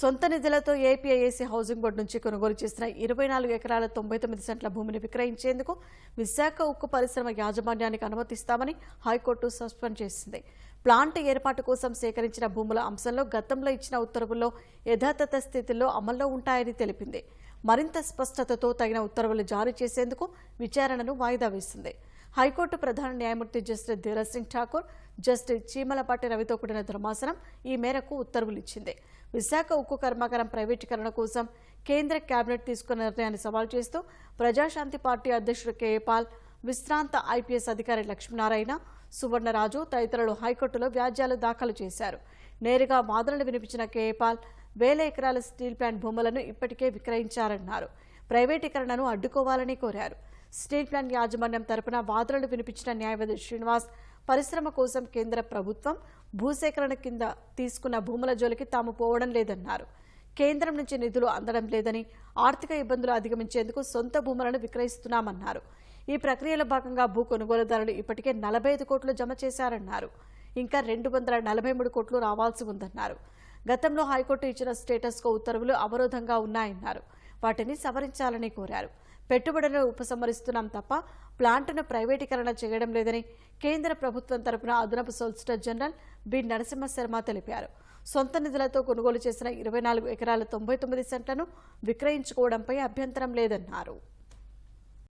సొంత నిధులతో ఏపీఐఏసీ housing board నుంచి కొనుగోలు చేసిన ఇరవై నాలుగు ఎకరాల తొంభై తొమ్మిది సెంట్ల భూమిని విక్రయించేందుకు విశాఖ ఉక్కు పరిశ్రమ యాజమాన్యానికి అనుమతిస్తామని హైకోర్టు సస్పెండ్ చేసింది. ప్లాంట్ ఏర్పాటు కోసం సేకరించిన భూముల అంశంలో గతంలో ఇచ్చిన ఉత్తర్వుల్లో యథాతథ స్థితిలో అమల్లో ఉంటాయని తెలిపింది. మరింత స్పష్టతతో తగిన ఉత్తర్వులు జారీ చేసేందుకు విచారణను వాయిదా వేసింది. హైకోర్టు ప్రధాన న్యాయమూర్తి జస్టిస్ ధీరసింగ్ ఠాకూర్ జస్టిస్ చీమలపాటి రవితో కూడిన ధర్మాసనం ఈ మేరకు ఉత్తర్వులు ఇచ్చింది విశాఖ ఉక్కు కర్మాగారం ప్రైవేటీకరణ కోసం కేంద్ర కేబినెట్ తీసుకున్న నిర్ణయాన్ని సవాల్ చేస్తూ ప్రజాశాంతి పార్టీ అధ్యక్షుడు కేఏ పాల్ విశ్రాంత ఐపీఎస్ అధికారి లక్ష్మీనారాయణ సువర్ణరాజు తదితరులు హైకోర్టులో వ్యాజ్యాలు దాఖలు చేశారు. నేరుగా వాదనలు వినిపించిన కేఏపాల్ వేల ఎకరాల స్టీల్ ప్లాంట్ భూములను ఇప్పటికే విక్రయించారన్నారు. ప్రైవేటీకరణను అడ్డుకోవాలని కోరారు. స్టేట్ ల్యాండ్ యాజమాన్యం తరపున వాదనలు వినిపించిన న్యాయవాది శ్రీనివాస్ పరిశ్రమ కోసం కేంద్ర ప్రభుత్వం భూసేకరణ కింద తీసుకున్న భూముల జోలికి తాము పోవడం లేదన్నారు. కేంద్రం నుంచి నిధులు అందడం లేదని ఆర్థిక ఇబ్బందులు అధిగమించేందుకు సొంత భూములను విక్రయిస్తున్నామన్నారు. ఈ ప్రక్రియలో భాగంగా భూ కొనుగోలుదారులు ఇప్పటికే నలభై ఐదు కోట్లు జమ చేశారన్నారు. ఇంకా రెండు వందల నలభై మూడు కోట్లు రావాల్సి ఉందన్నారు. గతంలో హైకోర్టు ఇచ్చిన స్టేటస్ కో ఉత్తర్వులు అవరోధంగా ఉన్నాయన్నారు. వాటిని సవరించాలని కోరారు. పెట్టుబడులను ఉపసంహరిస్తున్నాం తప్ప ప్లాంట్ను ప్రైవేటీకరణ చేయడం లేదని కేంద్ర ప్రభుత్వం తరపున అదనపు solicitor general B. Narasimha Sharma తెలిపారు. సొంత నిధులతో కొనుగోలు చేసిన ఇరవై నాలుగు ఎకరాల తొంభై తొమ్మిది సెంట్లను విక్రయించుకోవడంపై అభ్యంతరం లేదన్నారు.